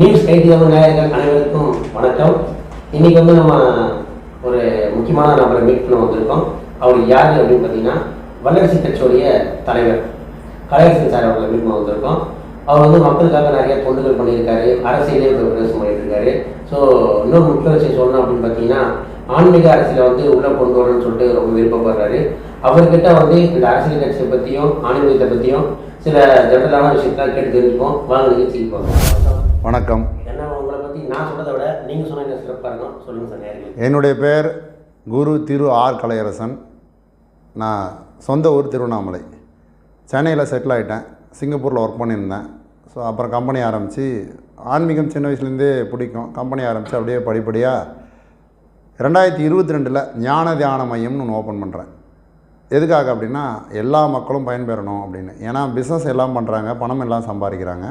News கைதிகள் நேயர்கள் அனைவருக்கும் வணக்கம். இன்னைக்கு வந்து நம்ம ஒரு முக்கியமான நபரை மீட் பண்ண வந்திருக்கோம். அவர் யார் அப்படின்னு பார்த்தீங்கன்னா வல்லரசு கட்சியுடைய தலைவர் கலையரசன் சார் அவர்களை மீட் பண்ண வந்திருக்கோம். அவர் வந்து மக்களுக்காக நிறைய தொண்டுகள் பண்ணியிருக்காரு அரசியலே இப்போ பிரவேசம் பண்ணிட்டு இருக்காரு ஸோ இன்னொரு முக்கிய விஷயம் சொல்லணும் அப்படின்னு பார்த்தீங்கன்னா ஆன்மீக அரசியலை வந்து உள்ளே கொண்டு வரணும்னு சொல்லிட்டு ரொம்ப விருப்பப்படுறாரு. அவர்கிட்ட வந்து இந்த அரசியல் கட்சியை பற்றியும் ஆன்மீகத்தை பற்றியும் சில ஜெனரலான விஷயத்தெல்லாம் கேட்டு தெரிஞ்சுப்போம். வாங்க நிகழ்ச்சிக்கு போகலாம். வணக்கம். என்னுடைய பெயர் குரு திரு ஆர் கலையரசன். நான் சொந்த ஊர் திருவண்ணாமலை. சென்னையில் செட்டில் ஆகிட்டேன் சிங்கப்பூரில் ஒர்க் பண்ணியிருந்தேன். ஸோ அப்புறம் கம்பெனி ஆரம்பித்து ஆன்மீகம் சின்ன வயசுலேருந்தே பிடிக்கும். கம்பெனி ஆரம்பித்து அப்படியே படிப்படியாக ரெண்டாயிரத்தி இருபத்தி ரெண்டில் ஞான தியான மையம்னு ஒன்று ஓப்பன் பண்ணுறேன் எதுக்காக அப்படின்னா எல்லா மக்களும் பயன்பெறணும் அப்படின்னு. ஏன்னா பிஸ்னஸ் எல்லாம் பண்ணுறாங்க பணம் எல்லாம் சம்பாதிக்கிறாங்க.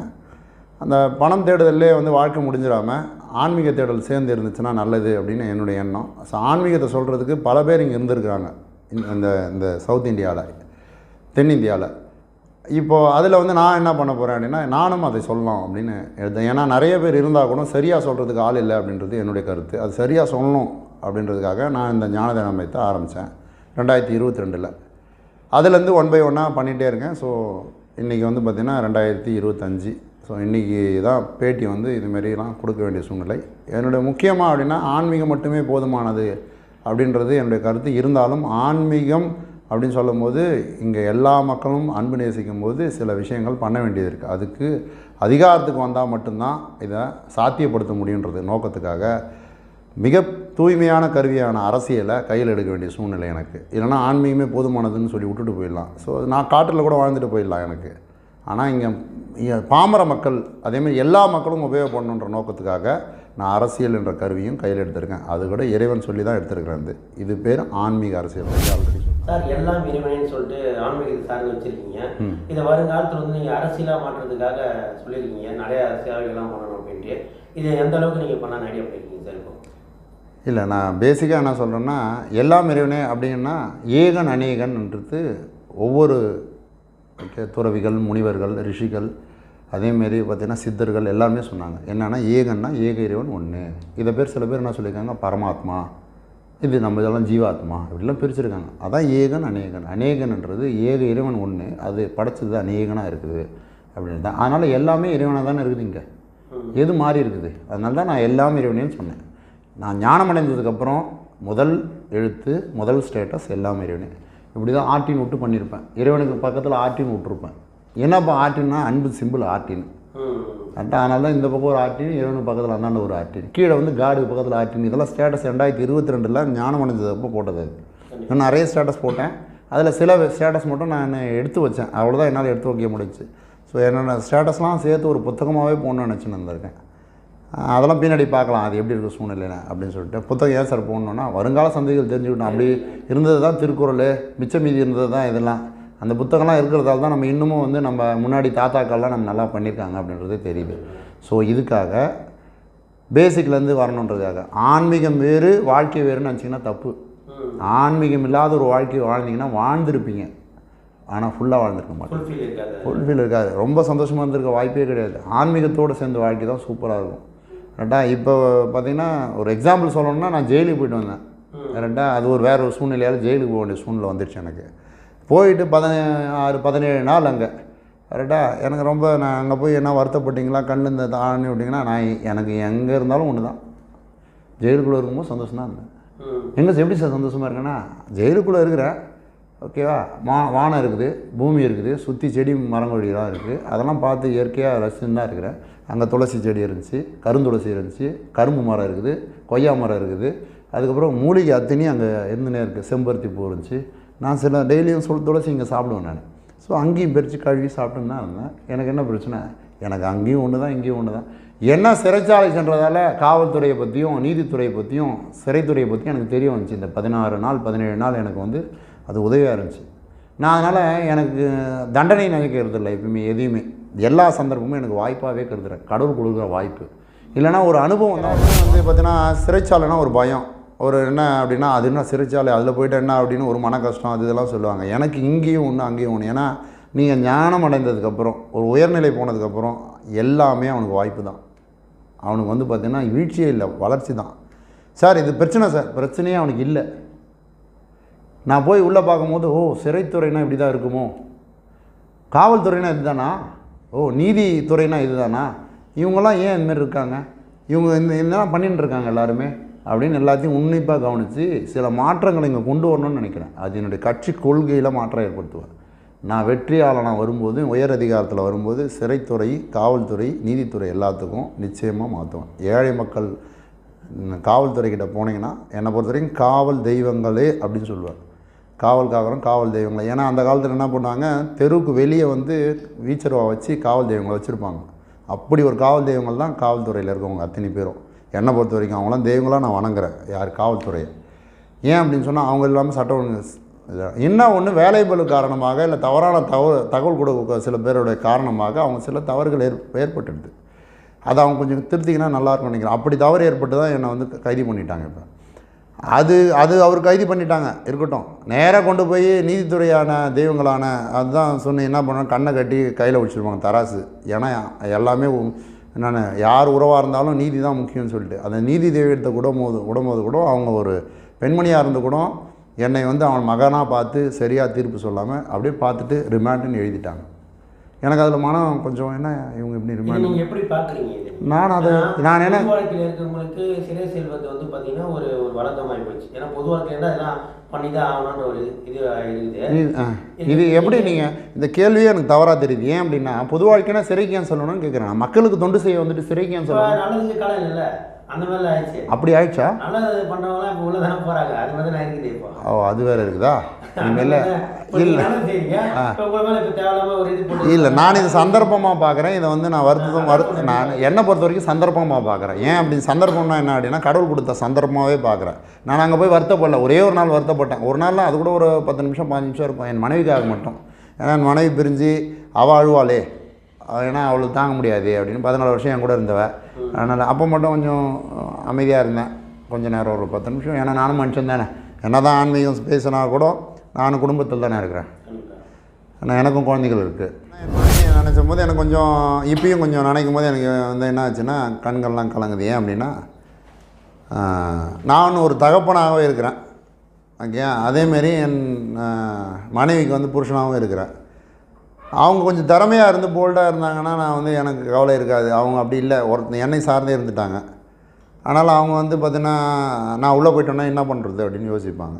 அந்த பணம் தேடுதல்லே வந்து வாழ்க்கை முடிஞ்சிடாமல் ஆன்மீக தேடல் சேர்ந்து இருந்துச்சுன்னா நல்லது அப்படின்னு என்னுடைய எண்ணம். ஸோ ஆன்மீகத்தை சொல்கிறதுக்கு பல பேர் இங்கே இருந்திருக்கிறாங்க. இந்த- இந்த இந்த சவுத் இந்தியாவில் தென்னிந்தியாவில் இப்போது அதில் வந்து நான் என்ன பண்ண போகிறேன் அப்படின்னா நானும் அதை சொல்லலாம் அப்படின்னு எழுதேன் ஏன்னா நிறைய பேர் இருந்தால் கூட சரியாக சொல்கிறதுக்கு ஆள் இல்லை அப்படின்றது என்னுடைய கருத்து. அது சரியாக சொல்லணும் அப்படின்றதுக்காக நான் இந்த ஞானதின மையத்தை ஆரம்பித்தேன் ரெண்டாயிரத்தி இருபத்தி ரெண்டில். அதுலேருந்து ஒன் பை ஒன்னாக பண்ணிகிட்டே இருக்கேன். ஸோ இன்றைக்கி வந்து பார்த்திங்கன்னா ரெண்டாயிரத்தி இருபத்தஞ்சி ஸோ இன்றைக்கி தான் பேட்டி வந்து இதுமாரிலாம் கொடுக்க வேண்டிய சூழ்நிலை. என்னுடைய முக்கியமாக அப்படின்னா ஆன்மீகம் மட்டுமே போதுமானது அப்படின்றது என்னுடைய கருத்து. இருந்தாலும் ஆன்மீகம் அப்படின்னு சொல்லும்போது இங்கே எல்லா மக்களும் அன்பு நேசிக்கும் போது சில விஷயங்கள் பண்ண வேண்டியது இருக்குது அதுக்கு அதிகாரத்துக்கு வந்தால் மட்டும்தான் இதை சாத்தியப்படுத்த முடியுன்றது நோக்கத்துக்காக மிக தூய்மையான கருவியான அரசியலை கையில் எடுக்க வேண்டிய சூழ்நிலை எனக்கு. இல்லைனா ஆன்மீகமே போதுமானதுன்னு சொல்லி விட்டுட்டு போயிடலாம். ஸோ நான் காட்டில் கூட வாழ்ந்துட்டு போயிடலாம் எனக்கு. ஆனால் இங்கே இங்கே பாமர மக்கள் அதேமாதிரி எல்லா மக்களும் உபயோகப்படணுன்ற நோக்கத்துக்காக நான் அரசியல் என்ற கருவியும் கையில் எடுத்திருக்கேன். அது கூட இறைவன் சொல்லி தான் எடுத்திருக்கிறேன் இது. இது பேர் ஆன்மீக அரசியல். வந்து ஆல்ரெடி சார் எல்லாம் இறைவனேன்னு சொல்லிட்டு ஆன்மீகத்தை சார்ந்து வச்சிருக்கீங்க. இதை வருங்காலத்தில் வந்து நீங்கள் அரசியலாக மாற்றுறதுக்காக சொல்லியிருக்கீங்க. நிறைய சேவைகள்லாம் பண்ணணும் அப்படின்ட்டு. இதை எந்த அளவுக்கு நீங்கள் பண்ண ஐடியா பண்ணியிருக்கீங்க சார் இப்போ? இல்லை நான் பேசிக்காக என்ன சொல்கிறேன்னா எல்லாம் இறைவனே அப்படின்னா ஏகன் அநேகன்ன்றது ஒவ்வொரு ஓகே துறவிகள் முனிவர்கள் ரிஷிகள் அதேமாரி பார்த்திங்கன்னா சித்தர்கள் எல்லாருமே சொன்னாங்க. என்னென்னா ஏகன்னா ஏக இறைவன் ஒன்று இதை பேர் சில பேர் என்ன சொல்லியிருக்காங்க? பரமாத்மா. இது நம்ம இதெல்லாம் ஜீவாத்மா. இப்படிலாம் பிரிச்சிருக்காங்க. அதான் ஏகன் அநேகன். அநேகன்ன்றது ஏக இறைவன் ஒன்று அது படைச்சது அநேகனாக இருக்குது. அப்படின்னு தான் அதனால் எல்லாமே இறைவனாக தானே இருக்குது இங்கே. எது மாறி இருக்குது? அதனால தான் நான் எல்லாமே இறைவனேன்னு சொன்னேன். நான் ஞானம் அடைந்ததுக்கப்புறம் முதல் எழுத்து முதல் ஸ்டேட்டஸ் எல்லாம் இறைவனே. இப்படி தான் ஆட்டின் விட்டு பண்ணியிருப்பேன் இறைவனுக்கு பக்கத்தில் ஆட்டின் விட்டுருப்பேன் என்னப்பா ஆட்டின்னா அன்பு சிம்பிள் ஆட்டின் கரெக்டாக அதனால தான் இந்த பக்கம் ஒரு ஆட்டின் இறைவனுக்கு பக்கத்தில் அந்தாண்ட ஒரு ஆட்டின் கீழே வந்து காடுக்கு பக்கத்தில் ஆட்டின் இதெல்லாம் ஸ்டேட்டஸ் ரெண்டாயிரத்தி இருபத்தி ரெண்டில் ஞானம் அடைஞ்சதப்போ போட்டது நான் நிறைய ஸ்டேட்டஸ் போட்டேன். அதில் சில ஸ்டேட்டஸ் மட்டும் நான் எடுத்து வச்சேன். அவ்வளோதான் என்னால் எடுத்து வைக்க முடிஞ்சுச்சு. ஸோ என்னோட ஸ்டேட்டஸ்லாம் சேர்த்து ஒரு புத்தகமாகவே போடணும்னு நினச்சின்னு இருந்திருக்கேன். அதெல்லாம் பின்னாடி பார்க்கலாம். அது எப்படி இருக்குது சூழ்நிலையில அப்படின்னு சொல்லிட்டு புத்தகம் ஏன் சார் போடணுன்னா வருங்கால சந்ததிகள் தெரிஞ்சுக்கிட்டோம் அப்படி இருந்தது தான் திருக்குறள் மிச்ச மீதி இருந்தது தான் இதெல்லாம். அந்த புத்தகம்லாம் இருக்கிறதால தான் நம்ம இன்னமும் வந்து நம்ம முன்னாடி தாத்தாக்கள்லாம் நம்ம நல்லா பண்ணியிருக்காங்க அப்படின்றது தெரியுது. ஸோ இதுக்காக பேசிக்லேருந்து வரணுன்றதுக்காக. ஆன்மீகம் வேறு வாழ்க்கை வேறுன்னு நினச்சிங்கன்னா தப்பு. ஆன்மீகம் இல்லாத ஒரு வாழ்க்கை வாழ்ந்தீங்கன்னா வாழ்ந்திருப்பீங்க. ஆனால் ஃபுல்லாக வாழ்ந்திருக்க மாட்டோம் ஃபுல்ஃபில் இருக்காது. ரொம்ப சந்தோஷமாக இருந்திருக்க வாய்ப்பே கிடையாது. ஆன்மீகத்தோடு சேர்ந்த வாழ்க்கை தான் சூப்பராக இருக்கும். கரெக்டாக இப்போ பார்த்தீங்கன்னா ஒரு எக்ஸாம்பிள் சொல்லணும்னா நான் ஜெயிலுக்கு போயிட்டு வந்தேன். கரெக்டாக அது ஒரு வேறு ஒரு சூழ்நிலையால் ஜெயிலுக்கு போக வேண்டிய சூழ்நிலை வந்துருச்சு எனக்கு. போயிட்டு பதினாறு பதினேழு நாள் அங்கே. கரெக்டாக எனக்கு ரொம்ப நான் அங்கே போய் என்ன வருத்தப்பட்டீங்களா? கண்ணு இந்த தாண்டி விட்டிங்கன்னா நான் எனக்கு எங்கே இருந்தாலும் ஒன்று தான் ஜெயிலுக்குள்ளே இருக்கும்போது சந்தோஷம் தான் இருந்தேன். எங்கே சார் எப்படி சார் சந்தோஷமாக இருக்கேன்னா ஜெயிலுக்குள்ளே இருக்கிறேன். ஓகேவா வா? வானம் இருக்குது பூமி இருக்குது சுற்றி செடி மரங்கொடிகளாக இருக்குது அதெல்லாம் பார்த்து இயற்கையாக ரசிச்சுன்னு தான் இருக்கிறேன். அங்கே துளசி செடி இருந்துச்சு கருந்துளசி இருந்துச்சு கரும்பு மரம் இருக்குது கொய்யா மரம் இருக்குது. அதுக்கப்புறம் மூலிகை அத்தனையும் அங்கே இருந்துனே இருக்குது செம்பருத்தி பூ இருந்துச்சு. நான் சில டெய்லியும் சொல் துளசி இங்கே சாப்பிடுவேன் நான். ஸோ அங்கேயும் பிரித்து கழுவி சாப்பிட்டுன்னு தான் இருந்தேன். எனக்கு என்ன பிரச்சனை? எனக்கு அங்கேயும் ஒன்று தான் இங்கேயும் ஒன்று தான் என்ன சிறைச்சாலை சென்றதால காவல்துறையை பற்றியும் நீதித்துறையை பற்றியும் சிறைத்துறையை பற்றியும் எனக்கு தெரிய வந்துச்சு. இந்த பதினாறு நாள் பதினேழு நாள் எனக்கு வந்து அது உதவியாக இருந்துச்சு. நான் அதனால் எனக்கு தண்டனை நினைக்கிறது இல்லை எப்பயுமே எதையுமே. எல்லா சந்தர்ப்பமும் எனக்கு வாய்ப்பாகவே கருதுறேன் கடவுள் கொடுக்குற வாய்ப்பு. இல்லைன்னா ஒரு அனுபவம் தான் வந்து பார்த்தீங்கன்னா சிறைச்சாலைனா ஒரு பயம். ஒரு என்ன அப்படின்னா அது என்ன சிறைச்சாலை அதில் போயிட்டு என்ன அப்படின்னு ஒரு மன கஷ்டம் அது இதெல்லாம் சொல்லுவாங்க. எனக்கு இங்கேயும் ஒன்று அங்கேயும் ஒன்று ஏன்னா நீங்கள் ஞானம் அடைந்ததுக்கப்புறம் ஒரு உயர்நிலை போனதுக்கப்புறம் எல்லாமே அவனுக்கு வாய்ப்பு தான். அவனுக்கு வந்து பார்த்திங்கன்னா வீழ்ச்சியே இல்லை வளர்ச்சி தான். சார் இது பிரச்சனை சார். பிரச்சனையே அவனுக்கு இல்லை. நான் போய் உள்ளே பார்க்கும்போது ஓ சிறைத்துறைனா இப்படி தான் இருக்குமோ? காவல்துறைனா இதுதானா? ஓ நீதித்துறைனா இதுதானா? இவங்கெல்லாம் ஏன் இந்தமாரி இருக்காங்க? இவங்க இந்த இதெல்லாம் பண்ணிட்டு இருக்காங்க எல்லாருமே அப்படின்னு எல்லாத்தையும் உன்னிப்பாக கவனித்து சில மாற்றங்களை இங்கே கொண்டு வரணும்னு நினைக்கிறேன். அது என்னுடைய கட்சி கொள்கையில் மாற்றம் ஏற்படுத்துவேன் நான் வெற்றியாளனாக வரும்போது உயர் அதிகாரத்தில் வரும்போது சிறைத்துறை காவல்துறை நீதித்துறை எல்லாத்துக்கும் நிச்சயமாக மாற்றுவேன். ஏழை மக்கள் காவல்துறைக்கிட்ட போனீங்கன்னா என்னை பொறுத்த வரைக்கும் காவல் தெய்வங்களே அப்படின்னு சொல்லுவேன் காவல் காக்கிறோம் காவல் தெய்வங்களை ஏன்னா அந்த காலத்தில் என்ன பண்ணாங்க? தெருவுக்கு வெளியே வந்து வீச்சருவா வச்சு காவல் தெய்வங்களை வச்சுருப்பாங்க. அப்படி ஒரு காவல் தெய்வங்கள் தான் காவல்துறையில் இருக்கவங்க அத்தனை பேரும். என்னை பொறுத்த வரைக்கும் அவங்களாம் தெய்வங்களாக நான் வணங்குறேன். யார்? காவல்துறையை. ஏன் அப்படின்னு சொன்னால் அவங்க இல்லாமல் சட்டம் என்ன ஒன்று வேலைபளு காரணமாக இல்லை தவறான தகவல் தகவல் கொடுக்க சில பேருடைய காரணமாக அவங்க சில தவறுகள் ஏற் ஏற்பட்டுடுது. அதை அவங்க கொஞ்சம் திருத்திக்கினா நல்லா இருக்கும்னு நினைக்கிறேன். அப்படி தவறு ஏற்பட்டு தான் என்னை வந்து கைது பண்ணிட்டாங்க இப்போ. அது அது அவர் கைது பண்ணிட்டாங்க. இருக்கட்டும். நேராக கொண்டு போய் நீதித்துறையான தெய்வங்களான அதுதான் சொன்ன என்ன பண்ணணும்? கண்ணை கட்டி கையில் வச்சுருப்பாங்க தராசு. ஏன்னா எல்லாமே என்னென்ன யார் உறவாக இருந்தாலும் நீதி தான் முக்கியம்னு சொல்லிட்டு. அந்த நீதி தெய்வத்தை விடும்போது விடும்போது கூட அவங்க ஒரு பெண்மணியாக இருந்து கூட என்னை வந்து அவன் மகனாக பார்த்து சரியாக தீர்ப்பு சொல்லாமல் அப்படியே பார்த்துட்டு ரிமாண்டுன்னு எழுதிட்டாங்க. எனக்கு அதில் மனம் கொஞ்சம் என்ன இவங்க இப்படி ரிமாண்ட் நீங்க எப்படி பாக்குறீங்க இது? நான் அதை நான் என்ன வாழ்க்கையில் இருக்கிறவங்களுக்கு சிறை செல்வது வந்து பார்த்தீங்கன்னா ஒரு ஒரு வழக்கமாகி போச்சு. ஏன்னா பொது வாழ்க்கையில் தான் இதெல்லாம் பண்ணி தான் ஆகணும்னு ஒரு இது இருக்குது இது- எப்படி நீங்கள் இந்த கேள்வியே எனக்கு தவறாக தெரியுது. ஏன் அப்படின்னா பொது வாழ்க்கைனா சிறைக்கு ஏன் சொல்லணும்னு கேட்குறேன் மக்களுக்கு தொண்டு செய்ய வந்துட்டு சிறைக்கு ஏன் சொல்லணும். நல்லதுக்கு காலம் இல்லைல்ல அந்த மாதிரிலாம் ஆயிடுச்சு. அப்படி ஆயிடுச்சா? நல்லது பண்றவங்களாம் இப்போ உள்ள தானே போறாங்க. அது மாதிரி தான் இருக்குது இப்போ. ஓ அது வேறு இருக்குதா? இனிமேல் இல்லை. இல்லை நான் இது சந்தர்ப்பமாக பார்க்குறேன் இதை வந்து நான் வருத்தம் வருத்த நான் என்னை பொறுத்த வரைக்கும் சந்தர்ப்பமாக பார்க்குறேன் ஏன் அப்படி சந்தர்ப்பம்னா என்ன அப்படின்னா கடவுள் கொடுத்த சந்தர்ப்பமாகவே பார்க்குறேன் நான் அங்கே போய் வருத்தப்படல. ஒரே ஒரு நாள் வருத்தப்பட்டேன். ஒரு நாளில் அது கூட ஒரு பத்து நிமிஷம் பாஞ்சு நிமிஷம் இருக்கும். என் மனைவிக்காக மட்டும். ஏன்னா என் மனைவி பிரிஞ்சு அவள் அழுவாளே. ஏன்னா அவளுக்கு தாங்க முடியாது அப்படின்னு பதினாலு வருஷம் என் கூட இருந்தவ. அதனால் அப்போ மட்டும் கொஞ்சம் அமைதியாக இருந்தேன். கொஞ்சம் நேரம் ஒரு பத்து நிமிஷம். ஏன்னா நானும் மனுஷன் தானே. என்ன தான் ஆன்மீகம் பேசினா கூட நானும் குடும்பத்தில் தானே இருக்கிறேன். ஆனால் எனக்கும் குழந்தைகள் இருக்குது நினச்சும் போது எனக்கு கொஞ்சம் இப்பயும் கொஞ்சம் நினைக்கும் போது எனக்கு வந்து என்ன ஆச்சுன்னா கண்கள்லாம் கலங்குது. ஏன் அப்படின்னா நான் ஒரு தகப்பனாகவே இருக்கிறேன். ஓகே? அதேமாரி என் மனைவிக்கு வந்து புருஷனாகவும் இருக்கிறேன். அவங்க கொஞ்சம் திறமையாக இருந்து போல்டாக இருந்தாங்கன்னா நான் வந்து எனக்கு கவலை இருக்காது. அவங்க அப்படி இல்லை. ஒரு என்னை சார்ந்தே இருந்துட்டாங்க. ஆனால் அவங்க வந்து பார்த்தீங்கன்னா நான் உள்ளே போயிட்டோன்னா என்ன பண்ணுறது அப்படின்னு யோசிப்பாங்க.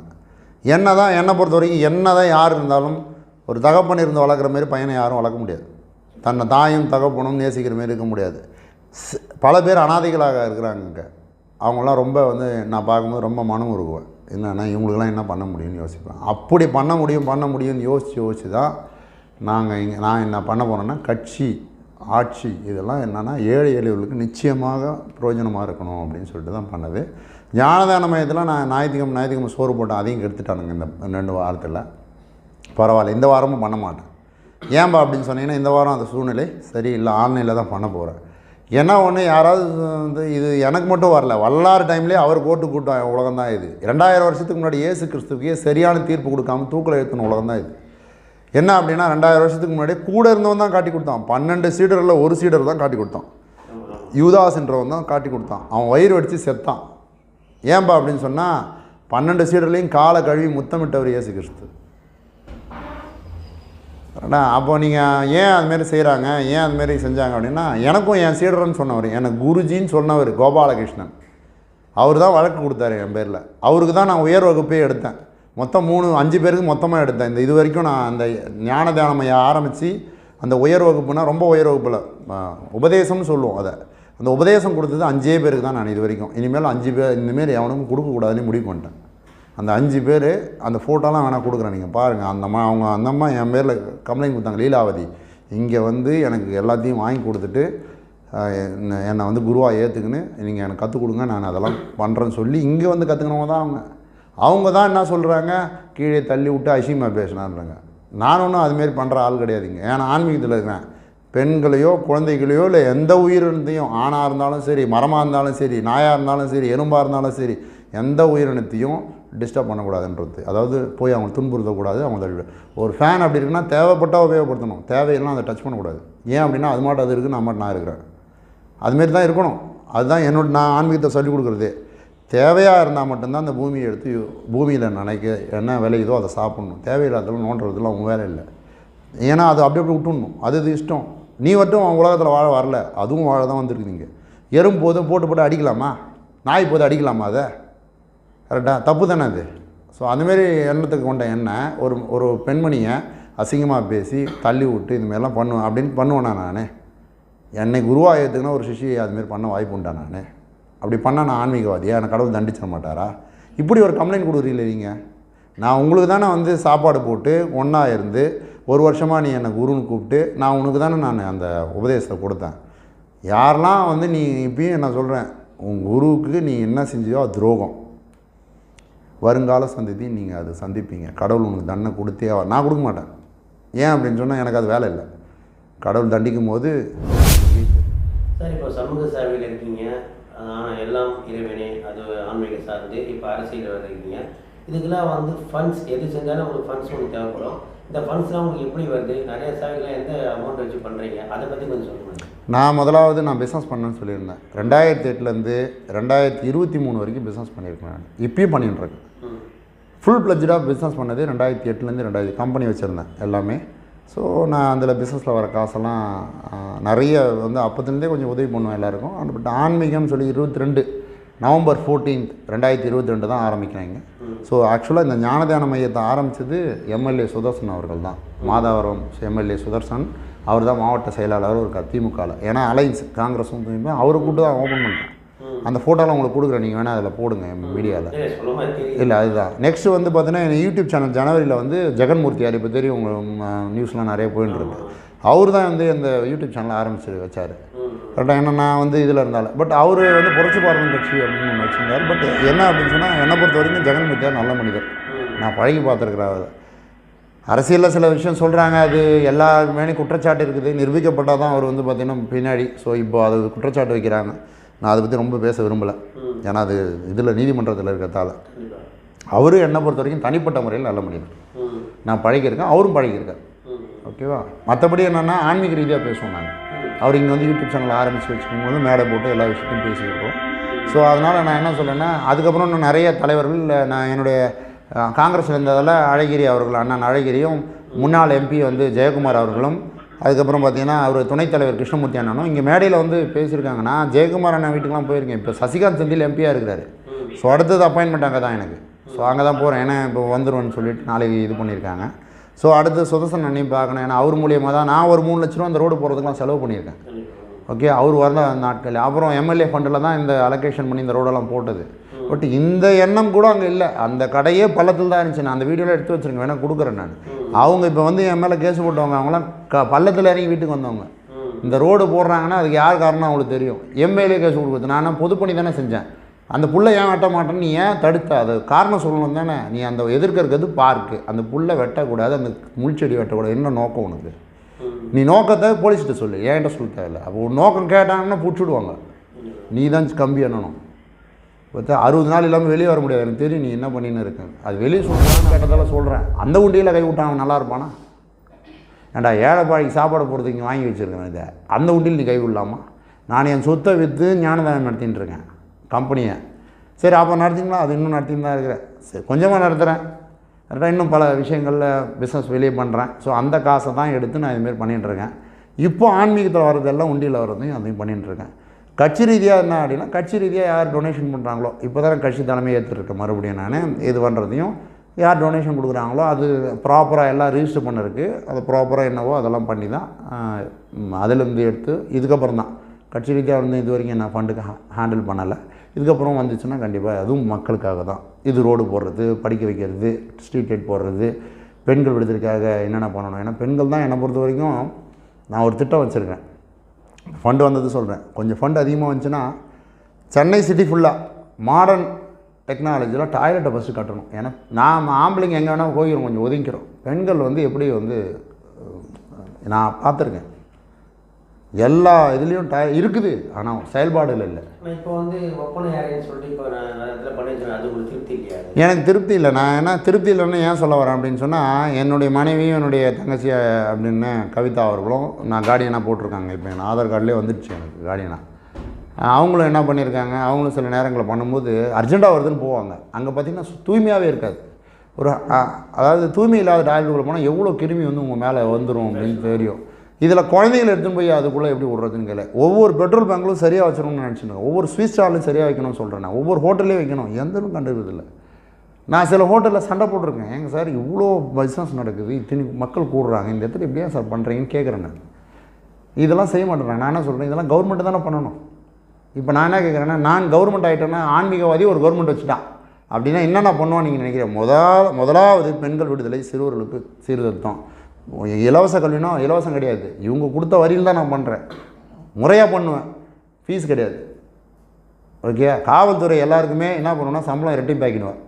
என்ன தான் என்னை பொறுத்த வரைக்கும் என்ன தான் யார் இருந்தாலும் ஒரு தகப்பன் இருந்து வளர்க்குற மாதிரி பையனை யாரும் வளர்க்க முடியாது. தன்னை தாயும் தகப்பனும் நேசிக்கிற மாதிரி இருக்க முடியாது. பல பேர் அனாதைகளாக இருக்கிறாங்க இங்கே அவங்களாம் ரொம்ப வந்து நான் பார்க்கும்போது ரொம்ப மனம் உருகுவேன். என்னன்னா இவங்களுக்கெல்லாம் என்ன பண்ண முடியும்னு யோசிப்பேன். அப்படி பண்ண முடியும் பண்ண முடியும்னு யோசித்து யோசித்து தான் நாங்கள் இங்கே நான் என்ன பண்ண போகிறேன்னா கட்சி ஆட்சி இதெல்லாம் என்னென்னா ஏழை எளியவர்களுக்கு நிச்சயமாக பிரயோஜனமாக இருக்கணும் அப்படின்னு சொல்லிட்டு தான் பண்ணது. ஞானதான மையத்தில் நான் ஞாயிற்றுக்கிழமை ஞாயிற்றுக்கிழமை சோறு போட்டேன் அதையும் கெடுத்துட்டானுங்க இந்த ரெண்டு வாரத்தில். பரவாயில்ல இந்த வாரமும் பண்ண மாட்டேன். ஏன்பா அப்படின்னு சொன்னீங்கன்னா இந்த வாரம் அந்த சூழ்நிலை சரியில்லை ஆன்லைனில் தான் பண்ண போகிறேன் ஏன்னா ஒன்று யாராவது வந்து இது எனக்கு மட்டும் வரல வல்லாறு டைம்லேயே அவர் போட்டு கூட்டம் உலகம் தான் இது. ரெண்டாயிரம் வருஷத்துக்கு முன்னாடி இயேசு கிறிஸ்துக்கே சரியான தீர்ப்பு கொடுக்காம தூக்கில் ஏற்றின உலகம் தான் இது. என்ன அப்படின்னா ரெண்டாயிரம் வருஷத்துக்கு முன்னாடி கூட இருந்தவன் தான் காட்டி கொடுத்தான். பன்னெண்டு சீடரில் ஒரு சீடர் தான் காட்டி கொடுத்தான். யூதாஸ்ன்றவன் தான் காட்டி கொடுத்தான். அவன் வயிறு வடித்து செத்தான். ஏன்பா அப்படின்னு சொன்னால் பன்னெண்டு சீடர்லையும் காலை கழுவி முத்தமிட்டவர் இயேசு கிறிஸ்து. அப்போ நீங்கள் ஏன் அதுமாரி செய்கிறாங்க ஏன் அதுமாரி செஞ்சாங்க அப்படின்னா எனக்கும் என் சீடர்னு சொன்னவர் எனக்கு குருஜின்னு சொன்னவர் கோபாலகிருஷ்ணன். அவர் தான் வழக்கு கொடுத்தாரு என் பேரில். அவருக்கு தான் நான் உயர் வகுப்பே எடுத்தேன். மொத்தம் மூணு அஞ்சு பேருக்கு மொத்தமாக எடுத்தேன். இந்த இது வரைக்கும் நான் அந்த ஞான தியானமையை ஆரம்பித்து அந்த உயர் வகுப்புனா ரொம்ப உயர் வகுப்பில் உபதேசம்னு சொல்லுவோம் அதை. அந்த உபதேசம் கொடுத்தது அஞ்சே பேருக்கு தான் நான் இது வரைக்கும். இனிமேல் அஞ்சு பேர் இனிமேல் எவனுக்கும் கொடுக்கக்கூடாதுன்னு முடிவு பண்ணிட்டேன். அந்த அஞ்சு பேர் அந்த ஃபோட்டோலாம் வேணால் கொடுக்குறேன் நீங்கள் பாருங்கள் அந்த அம்மா அவங்க அந்த அம்மா என் பேரில் கம்ப்ளைண்ட் கொடுத்தாங்க லீலாவதி. இங்கே வந்து எனக்கு எல்லாத்தையும் வாங்கி கொடுத்துட்டு என்னை வந்து குருவாக ஏற்றுக்குன்னு நீங்கள் எனக்கு கற்றுக் கொடுங்க நான் அதெல்லாம் பண்ணுறேன்னு சொல்லி இங்கே வந்து கற்றுக்கினவங்க தான் அவங்க. அவங்க தான் என்ன சொல்கிறாங்க கீழே தள்ளி விட்டு அசிமா பேசினான்றாங்க. நான் ஒன்றும் அதுமாரி பண்ணுற ஆள் கிடையாதுங்க. ஏன்னா ஆன்மீகத்தில் இருக்கிறேன். பெண்களையோ குழந்தைகளையோ இல்லை எந்த உயிரினத்தையும் ஆணாக இருந்தாலும் சரி மரமாக இருந்தாலும் சரி நாயாக இருந்தாலும் சரி எறும்பாக இருந்தாலும் சரி எந்த உயிரினத்தையும் டிஸ்டர்ப் பண்ணக்கூடாதுன்றது. அதாவது போய் அவங்க துன்புறுத்தக்கூடாது அவங்க தள்ளி ஒரு ஃபேன் அப்படி இருக்குன்னா தேவைப்பட்டால் உபயோகப்படுத்தணும். தேவையெல்லாம் அதை டச் பண்ணக்கூடாது. ஏன் அப்படின்னா அது மாட்டும் அது இருக்குது நான் மட்டும் நான் இருக்கிறேன். அதுமாரி தான் இருக்கணும். அதுதான் என்னோட நான் ஆன்மீகத்தை சொல்லிக் கொடுக்குறது. தேவையாக இருந்தால் மட்டும்தான் அந்த பூமியை எடுத்து பூமியில் நினைக்க என்ன விளையுதோ அதை சாப்பிட்ணும். தேவையில்லாததெல்லாம் நோண்டுறதுலாம் அவங்க வேலை இல்லை. ஏன்னா அது அப்படி அப்படி விட்டுடணும். அது இது இஷ்டம். நீ மட்டும் அவன் உலகத்தில் வாழ வரல. அதுவும் வாழ தான் வந்திருக்குதுங்க எறும்பு போதும் போட்டு போட்டு அடிக்கலாமா? நாய் போதும் அடிக்கலாமா அதை? கரெக்டாக தப்பு தானே அது. ஸோ அந்தமாரி எண்ணத்துக்கு கொண்ட எண்ணெய் ஒரு ஒரு பெண்மணியை அசிங்கமாக பேசி தள்ளி விட்டு இதுமாரிலாம் பண்ணுவேன் அப்படின்னு பண்ணுவேண்ணா நான்? என்னை குருவாயத்துக்குன்னா ஒரு சிஷியை அதுமாரி பண்ண வாய்ப்பு உண்டா நான்? அப்படி பண்ணால் நான் ஆன்மீகவாதியா? எனக்கு கடவுள் தண்டிச்சிட மாட்டாரா? இப்படி ஒரு கம்ப்ளைண்ட் கொடுக்குறீங்களே நீங்கள் நான் உங்களுக்கு தானே வந்து சாப்பாடு போட்டு ஒன்றா இருந்து ஒரு வருஷமாக நீ என்னை குருன்னு கூப்பிட்டு நான் உனக்கு தானே நான் அந்த உபதேசத்தை கொடுத்தேன். யாரெல்லாம் வந்து நீ இப்பயும் நான் சொல்கிறேன் உன் குருவுக்கு நீ என்ன செஞ்சியோ அது துரோகம். வருங்கால சந்ததி நீங்கள் அதை சந்திப்பீங்க. கடவுள் உனக்கு தண்டனை கொடுத்தே நான் கொடுக்க மாட்டேன். ஏன் அப்படின்னு சொன்னால் எனக்கு அது வேலை இல்லை. கடவுள் தண்டிக்கும் போது சார் இப்போ சமூக சேவையில் இருக்கீங்க. ஆனால் எல்லாம் இறைவனே அது ஆன்மீக சார்ந்து இப்போ அரசியல் இருக்கீங்க இதுக்கெல்லாம் வந்து ஃபண்ட்ஸ் எது செஞ்சாலும் உங்களுக்கு ஃபண்ட்ஸ் உங்களுக்கு தேவைப்படும். இந்த ஃபண்ட்ஸ்லாம் உங்களுக்கு எப்படி வருது? நிறைய சேவைகளை எந்த அமௌண்ட் வச்சு பண்ணுறீங்க அதை பற்றி கொஞ்சம் சொல்லுங்கள் நான் முதலாவது நான் பிஸ்னஸ் பண்ணேன்னு சொல்லியிருந்தேன். ரெண்டாயிரத்தி எட்டுலேருந்து ரெண்டாயிரத்தி இருபத்தி மூணு வரைக்கும் பிஸ்னஸ் பண்ணியிருக்கேன் நான். இப்பயும் பண்ணிட்டு இருக்கேன். ம். ஃபுல் பிளஜ்டாக பிஸ்னஸ் பண்ணது ரெண்டாயிரத்தி எட்டுலேருந்து ரெண்டாயிரத்தி கம்பெனி வச்சுருந்தேன் எல்லாமே. ஸோ நான் அதில் பிஸ்னஸில் வர காசெல்லாம் நிறைய வந்து அப்போத்துலேருந்தே கொஞ்சம் உதவி பண்ணுவேன் எல்லாருக்கும். அந்த பட் ஆன்மீகம்னு சொல்லி இருபத்தி ரெண்டு நவம்பர் ஃபோர்டீன்த் ரெண்டாயிரத்தி இருபத்தி ரெண்டு தான் ஆரம்பிக்கிறாங்க. ஸோ ஆக்சுவலாக இந்த ஞானதான மையத்தை ஆரம்பித்தது எம்எல்ஏ சுதர்சன் அவர்கள் தான். மாதாவரம் எம்எல்ஏ சுதர்சன் அவர் தான் மாவட்ட செயலாளர் ஒரு திமுகவில் ஏன்னா அலைன்ஸ் காங்கிரஸும் திமுக அவரை கூப்பிட்டு தான் ஓப்பன் பண்ணுறேன் அந்த ஃபோட்டோலாம் உங்களுக்கு கொடுக்குறேன். நீங்கள் வேணால் அதில் போடுங்க மீடியாவில் இல்லை அதுதான். நெக்ஸ்ட்டு வந்து பார்த்தீங்கன்னா என் யூடியூப் சேனல் ஜனவரியில் வந்து ஜெகன்மூர்த்தியார் இப்போ தெரியும். உங்கள் நியூஸ்லாம் நிறைய போயின்னு இருக்கு. அவர் தான் வந்து இந்த யூடியூப் சேனல் ஆரம்பிச்சு வச்சார். கரெக்டாக என்ன நான் வந்து இதில் இருந்தாலும் பட் அவர் வந்து புரட்சி பாரதம் கட்சி அப்படின்னு ஒன்று வச்சுருந்தார். பட் என்ன அப்படின்னு சொன்னால் என்னை பொறுத்த வரைக்கும் ஜெகன்மூர்த்தியார் நல்ல மனிதர். நான் பழகி பார்த்துருக்குறேன் அவர். அரசியலில் சில விஷயம் சொல்கிறாங்க அது எல்லா குற்றச்சாட்டு இருக்குது. நிரூபிக்கப்பட்டால் தான் அவர் வந்து பார்த்திங்கன்னா பின்னாடி. ஸோ இப்போ அது குற்றச்சாட்டு வைக்கிறாங்க. நான் அதை பற்றி ரொம்ப பேச விரும்பலை. ஏன்னா அது இதில் நீதிமன்றத்தில் இருக்கிறதால. கண்டிப்பாக அவரு என்னை பொறுத்த வரைக்கும் தனிப்பட்ட முறையில் நல்ல மனிதர். ம். நான் பழகியிருக்கேன் அவரும் பழகியிருக்கார். ம். ஓகேவா? மற்றபடி என்னென்னா ஆன்மீக ரீதியாக பேசுவோம் நாங்கள் அவர் இங்கே வந்து யூடியூப் சேனல் ஆரம்பித்து வச்சுக்கும் போது மேடை போட்டு எல்லா விஷயத்தையும் பேசியிருக்கோம். ஸோ அதனால் நான் என்ன சொல்லேன்னா அதுக்கப்புறம் இன்னும் நிறைய தலைவர்கள் நான் என்னுடைய காங்கிரஸ்ல இருந்ததால் அழகிரி அவர்கள் அண்ணன் அழகிரியும் முன்னாள் எம்பி வந்து ஜெயக்குமார் அவர்களும் அதுக்கப்புறம் பார்த்தீங்கன்னா அவர் துணைத் தலைவர் கிருஷ்ணமூர்த்தி அண்ணனும் இங்கே மேடையில் வந்து பேசியிருக்காங்க. நான் ஜெயக்குமார் அண்ணன் வீட்டுக்குலாம் போயிருக்கேன். இப்போ சசிகாந்த் செந்தில் எம்பியாக இருக்கிறாரு. ஸோ அடுத்தது அப்பாயின்மெண்ட் அங்கே தான் எனக்கு. ஸோ அங்கே தான் போகிறேன் ஏன்னா இப்போ வந்துருவேன்னு சொல்லிட்டு நாளைக்கு இது பண்ணியிருக்காங்க. ஸோ அடுத்து சுதர்சன் அண்ணையும் பார்க்கணும். ஏன்னா அவர் மூலியமாக தான் நான் ஒரு மூணு லட்ச ரூபா அந்த ரோடு போகிறதுக்குலாம் செலவு பண்ணியிருக்கேன். ஓகே அவர் அந்த நாட்கள் அப்புறம் எம்எல்ஏ ஃபண்டில் தான் இந்த அலோகேஷன் பண்ணி இந்த ரோடெல்லாம் போட்டது. பட் இந்த எண்ணம் கூட அங்கே இல்லை. அந்த கடையே பள்ளத்தில் தான் இருந்துச்சு. நான் அந்த வீடியோவில் எடுத்து வச்சுருங்க வேணால் கொடுக்குறேன் நான். அவங்க இப்போ வந்து என் மேலே கேஸ் போட்டவங்க அவங்களாம் க பள்ளத்தில் இறங்கி வீட்டுக்கு வந்தவங்க. இந்த ரோடு போடுறாங்கன்னா அதுக்கு யார் காரணம் அவங்களுக்கு தெரியும். எம்எல்ஏ கேஸ் கொடுக்குறது. நான் பொதுப்பணி தானே செஞ்சேன். அந்த புல்லை ஏன் வெட்ட மாட்டேன்னு நீ ஏன் தடுத்த? அது காரணம் சொல்லணும் தானே. நீ அந்த எதிர்க்க இருக்கிறது பார்க்கு. அந்த புல்லை வெட்டக்கூடாது. அந்த முள்செடி வெட்டக்கூடாது. என்ன நோக்கம் உனக்கு? நீ நோக்கத்தை போலீஸ்கிட்ட சொல்லு. ஏன்ட்ட சொல்ல தேவையில்ல. அப்போ நோக்கம் கேட்டாங்கன்னா பிடிச்சிடுவாங்க. நீ தான் கம்பி என்னணும் பார்த்தா அறுபது நாள் இல்லாமல் வெளியே வர முடியாது. எனக்கு தெரியும் நீ என்ன பண்ணின்னு இருக்க. அது வெளியே சொல்கிறான்னு கேட்டதால் சொல்கிறேன் அந்த உண்டியில் கை விட்டான் அவன் நல்லா இருப்பானா? ஏன்டா ஏழைப்பாடிக்கு சாப்பாடு போகிறதுக்கு வாங்கி வச்சுருக்கேன் இதை. அந்த உண்டியில் நீ கை விடலாமா? நான் என் சொத்தை விற்று ஞானதானம் நடத்தின்னு இருக்கேன். கம்பெனியை. சரி அப்போ நடத்திங்களா? அது இன்னும் நடத்தின்னு தான் இருக்கிறேன். சரி கொஞ்சமாக நடத்துகிறேன் கரெக்டாக இன்னும் பல விஷயங்களில் பிஸ்னஸ் வெளியே பண்ணுறேன் ஸோ அந்த காசை தான் எடுத்து நான் இதுமாரி பண்ணிகிட்டு இருக்கேன். இப்போ ஆன்மீகத்தில் வர்றதெல்லாம் உண்டியில் வர்றதையும் அதையும் பண்ணிட்டு இருக்கேன். கட்சி ரீதியாக என்ன அப்படின்னா கட்சி ரீதியாக யார் டொனேஷன் பண்ணுறாங்களோ இப்போ தான் கட்சி தலைமை ஏற்றுருக்கேன் மறுபடியும் நான் இது பண்ணுறதையும் யார் டொனேஷன் கொடுக்குறாங்களோ அது ப்ராப்பராக எல்லாம் ரிஜிஸ்டர் பண்ணிருக்கு. அது ப்ராப்பராக என்னவோ அதெல்லாம் பண்ணி தான் ஆஹ், அதிலேருந்து எடுத்து இதுக்கப்புறம் தான் கட்சி ரீதியாக வந்து இது வரைக்கும் நான் ஃபண்டுக்கு ஹேண்டில் பண்ணலை. இதுக்கப்புறம் வந்துச்சுன்னா கண்டிப்பாக அதுவும் மக்களுக்காக தான் இது ரோடு போடுறது படிக்க வைக்கிறது ஸ்ட்ரீட் லைட் போடுறது பெண்கள் விடுதலுக்காக என்னென்ன பண்ணணும்? ஏன்னா பெண்கள் தான் என்னை பொறுத்த வரைக்கும் நான் ஒரு திட்டம் வச்சுருக்கேன். ஃபண்டு வந்தது சொல்கிறேன் கொஞ்சம் ஃபண்டு அதிகமாக வந்துச்சுன்னா சென்னை சிட்டி ஃபுல்லாக மாடர்ன் டெக்னாலஜியில் டாய்லெட்டை ஃபஸ்ட்டு கட்டணும். ஏன்னா நான் ஆம்பளைங்க எங்கே வேணால் போயிடும் கொஞ்சம் ஒதுங்கிக்கிறோம். பெண்கள் வந்து எப்படி வந்து நான் பார்த்துருக்கேன். எல்லா இதுலேயும் டாய் இருக்குது. ஆனால் செயல்பாடுகள் இல்லை. இப்போ வந்து? எனக்கு திருப்தி இல்லை. நான் என்ன திருப்தி இல்லைன்னு ஏன் சொல்ல வரேன் அப்படின்னு சொன்னால் என்னுடைய மனைவியும் என்னுடைய தங்கச்சி அப்படின்னு கவிதா அவர்களும் நான் கார்டியனாக போட்டிருக்காங்க. இப்போ என் ஆதார் கார்டுலேயே வந்துடுச்சு எனக்கு கார்டியனாக அவங்களும் என்ன பண்ணியிருக்காங்க அவங்களும் சில நேரங்களில் பண்ணும்போது அர்ஜென்ட்டாக வருதுன்னு போவாங்க. அங்கே பார்த்தீங்கன்னா தூய்மையாகவே இருக்காது. ஒரு அதாவது தூய்மை இல்லாத டாய்லெட்டுக்குள்ளே போனால் எவ்வளோ கிருமி வந்து உங்கள் மேலே வந்துடும் அப்படின்னு தெரியும். இதில் குழந்தைகளை எடுத்துன்னு போய் அதுக்குள்ளே எப்படி விடுறதுன்னு கேட்கல ஒவ்வொரு பெட்ரோல் பங்க்லும் சரியாக வச்சிடணும்னு நினச்சிருக்கேன் ஒவ்வொரு ஸ்வீட் ஸ்டாலும் சரியாக வைக்கணும்னு சொல்கிறேன் நான். ஒவ்வொரு ஹோட்டல்லையும் வைக்கணும். எந்தனும் கண்டுக்கிறதில்ல நான் சில ஹோட்டலில் சண்டை போட்டிருக்கேன். எங்கள் சார் இவ்வளோ பிஸ்னஸ் நடக்குது. இத்தனை மக்கள் கூடுறாங்க. இந்த இடத்துல எப்படியா சார் பண்ணுறீங்கன்னு கேட்குறேன் நான். இதெல்லாம் செய்ய மாட்டேறாங்க நான் என்ன சொல்கிறேன் இதெல்லாம் கவர்மெண்ட்டு தானே பண்ணணும். இப்போ நான் என்ன கேட்குறேன்னா நான் கவர்மெண்ட் ஆகிட்டேன்னா ஆன்மீகவாதி ஒரு கவர்மெண்ட் வச்சுட்டான். அப்படின்னா என்னென்ன பண்ணுவோம் நீங்கள் நினைக்கிறேன் முதல் முதலாவது பெண்கள் விடுதலை சிறுவர்களுக்கு சீர்திருத்தம். இலவச கல்வினா இலவசம் கிடையாது. இவங்க கொடுத்த வரியில் தான் நான் பண்ணுறேன் முறையாக பண்ணுவேன். ஃபீஸ் கிடையாது. ஓகே காவல்துறை எல்லாருக்குமே என்ன பண்ணுவேன்னா சம்பளம் ரெட்டையும் பேக்கிடுவேன்